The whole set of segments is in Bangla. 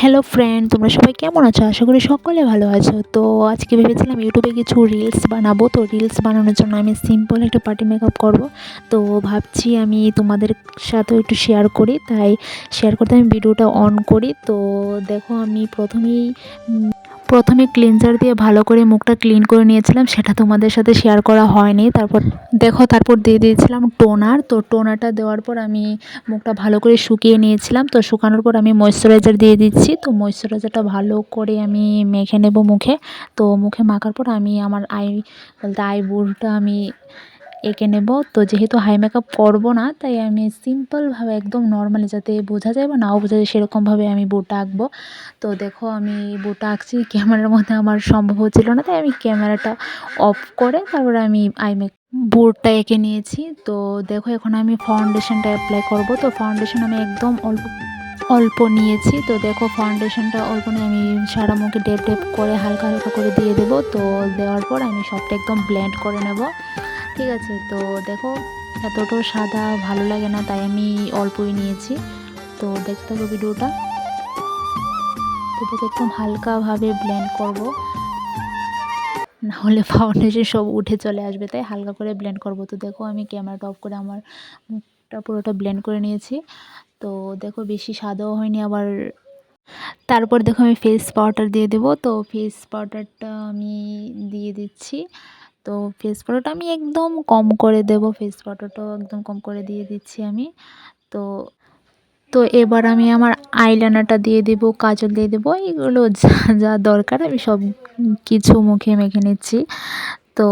হ্যালো ফ্রেন্ড তোমরা সবাই কেমন আছো? আশা করি সকলে ভালো আছো। তো আজকে ভেবেছিলাম ইউটিউবে কিছু রিলস বানাবো। তো রিলস বানানোর জন্য আমি সিম্পল একটা পার্টি মেকআপ করব। তো ভাবছি আমি তোমাদের সাথেও একটু শেয়ার করি। তাই শেয়ার করতে আমি ভিডিওটা অন করি। তো দেখো আমি প্রথমেই প্রথমে ক্লিনজার দিয়ে ভালো করে মুখটা ক্লিন করে নিয়েছিলাম, সেটা তোমাদের সাথে শেয়ার করা হয়নি। তারপর দেখো, তারপর দিয়ে দিয়েছিলাম টোনার তো টোনারটা দেওয়ার পর আমি মুখটা ভালো করে শুকিয়ে নিয়েছিলাম। তো শুকানোর পর আমি ময়শ্চারাইজার দিয়ে দিচ্ছি। তো ময়শ্চারাইজারটা ভালো করে আমি মেখে নেব মুখে। তো মুখে মাখার পর আমি আমার আই বলতে আইব্রোটা আমি এঁকে নেব। তো যেহেতু হাই মেকআপ করব না, তাই আমি সিম্পলভাবে একদম নর্মালি যাতে বোঝা যায় বা নাও বোঝা যায় সেরকমভাবে আমি বোটা আঁকবো। তো দেখো আমি বোটা আঁকছি, ক্যামেরার মধ্যে আমার সম্ভব হচ্ছিল না, তাই আমি ক্যামেরাটা অফ করে তারপরে আমি আই মেক বোর্ডটা এঁকে নিয়েছি। তো দেখো এখন আমি ফাউন্ডেশনটা অ্যাপ্লাই করব। তো ফাউন্ডেশন আমি একদম অল্প অল্প নিয়েছি। তো দেখো ফাউন্ডেশনটা অল্প নিয়ে আমি সারা মুখে ডেপ ডেপ করে হালকা হালকা করে দিয়ে দেবো। তো দেওয়ার পর আমি সবটা একদম ব্লেন্ড করে নেব। ঠিক আছে, তো দেখো এতটাও সাদা ভালো লাগে না, তাই আমি অল্পই নিয়েছি। তো দেখতে থাকো ভিডিওটা। তো দেখো একদম হালকাভাবে ব্লেন্ড করব। নাহলে ফাউন্ডেশন সব উঠে চলে আসবে, তাই হালকা করে ব্লেন্ড করব। তো দেখো, আমি ক্যামেরাটা অফ করে আমার মুখটা পুরোটা ব্লেন্ড করে নিয়েছি। তো দেখো, বেশি সাদাও হয়নি আবার। তারপর দেখো, আমি ফেস পাউডার দিয়ে দেবো। তো ফেস পাউডারটা আমি দিয়ে দিচ্ছি। তো ফেস পাউডারটা আমি একদম কম করে দেব ফেস পাউডারটাও একদম কম করে দিয়ে দিচ্ছি আমি। তো তো এবার আমি আমার আইলাইনারটা দিয়ে দেবো, কাজল দিয়ে দেবো এগুলো যা যা দরকার আমি সব কিছু মুখে মেখে নিচ্ছি। তো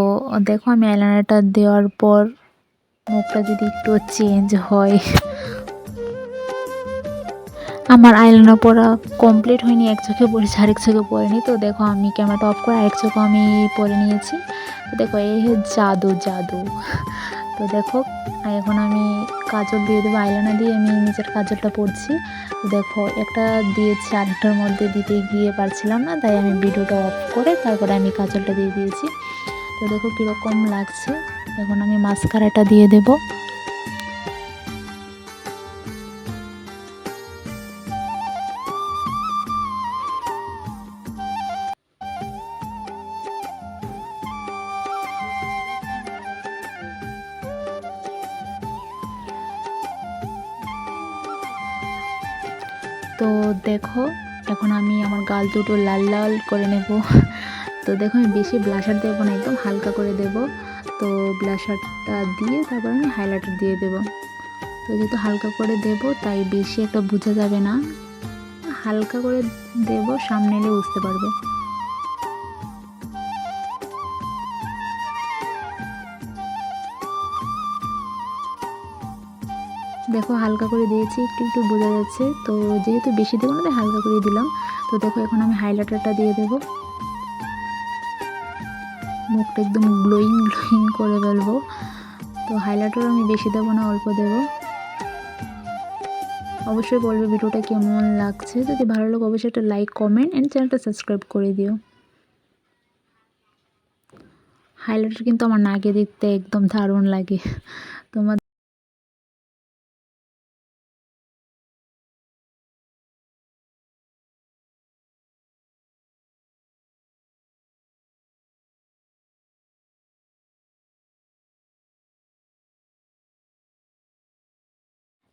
দেখো আমি আইলাইনারটা দেওয়ার পর মুখটা যদি একটু চেঞ্জ হয়। আমার আইলাইনার পরা কমপ্লিট হয়নি, এক চোখে পড়েছে, আরেক চোখে পড়েনি। তো দেখো আমি ক্যামেরাটা অফ করে আরেক চোখে আমি পরে নিয়েছি। তো দেখো, এই জাদু জাদু। তো দেখো এখন আমি কাজল দিয়ে দেবো আইলাইনার দিয়ে আমি নিজের কাজলটা পরছি। দেখো, একটা দিয়েছি, আরেকটার মধ্যে দিতে গিয়ে পারছিলাম না, তাই আমি ভিডিওটা অফ করে তারপরে আমি কাজলটা দিয়ে দিয়েছি। তো দেখো কীরকম লাগছে। এখন আমি মাস্কারাটা দিয়ে দেবো। তো দেখো, এখন আমি আমার গাল দুটো লাল লাল করে নেব। তো দেখো, আমি বেশি ব্লাশার দেবো না, একদম হালকা করে দেব। তো ব্লাশারটা দিয়ে তারপর আমি হাইলাইটার দিয়ে দেব। তো যেহেতু হালকা করে দেব, তাই বেশি একটা বোঝা যাবে না। হালকা করে দেব, সামনে এলে বুঝতে পারবে। দেখো হালকা করে দিয়েছি, একটু একটু বোঝা যাচ্ছে। তো যেহেতু বেশি দেবো না হালকা করে দিলাম। তো দেখো এখন আমি হাইলাইটারটা দিয়ে দেবো। মুখটা একদম গ্লোয়িং গ্লোয়িং করে ফেলব। তো হাইলাইটার আমি বেশি দেবো না, অল্প দেবো। অবশ্যই বলবে ভিডিওটা কেমন লাগছে। যদি ভালো লাগে, অবশ্যই একটা লাইক কমেন্ট অ্যান্ড চ্যানেলটা সাবস্ক্রাইব করে দিও। হাইলাইটার কিন্তু আমার নাকে দেখতে একদম দারুণ লাগে। তোমার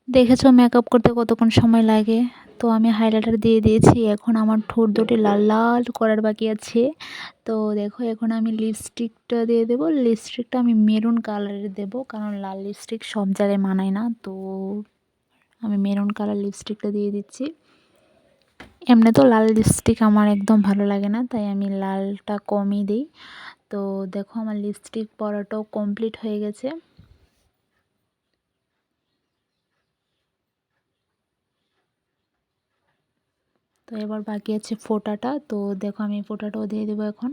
দেখেছ মেকআপ করতে কতক্ষণ সময় লাগে? তো আমি হাইলাইটার দিয়ে দিয়েছি, এখন আমার ঠোঁট দুটি লাল লাল করার বাকি আছে। তো দেখো, এখন আমি লিপস্টিকটা দিয়ে দেবো। লিপস্টিকটা আমি মেরুন কালারের দেব, কারণ লাল লিপস্টিক সব জায়গায় মানায় না। তো আমি মেরুন কালার লিপস্টিকটা দিয়ে দিচ্ছি। এমনি তো লাল লিপস্টিক আমার একদম ভালো লাগে না, তাই আমি লালটা কমই দিই। তো দেখো, আমার লিপস্টিক পরাটাও কমপ্লিট হয়ে গেছে। তো এবার বাকি আছে ফোটাটা। তো দেখো আমি ফোটাটাও দিয়ে দেবো এখন।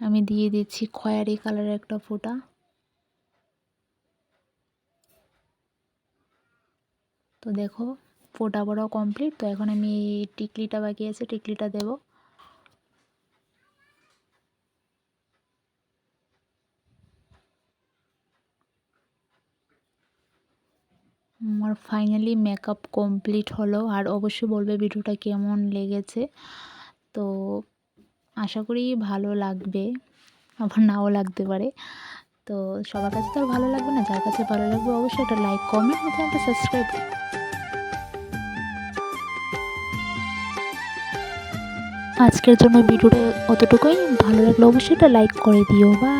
আমি দিয়ে দিচ্ছি খয়েরি কালারের একটা ফোটা। তো দেখো, ফোটা বড় কমপ্লিট তো এখন আমি টিকলিটা বাকি আছে, টিকলিটা দেব। আমার ফাইনালি মেকআপ কমপ্লিট হলো। আর অবশ্যই বলবে ভিডিওটা কেমন লেগেছে। তো আশা করি ভালো লাগবে, আবার নাও লাগতে পারে। তো সবার কাছে তো আর ভালো লাগবে না, যার কাছে ভালো লাগবে অবশ্যই একটা লাইক কমেন্ট এবং একটা সাবস্ক্রাইব আজকের জন্য ভিডিওটা অতটুকুই। ভালো লাগলে অবশ্যই একটা লাইক করে দিও। বা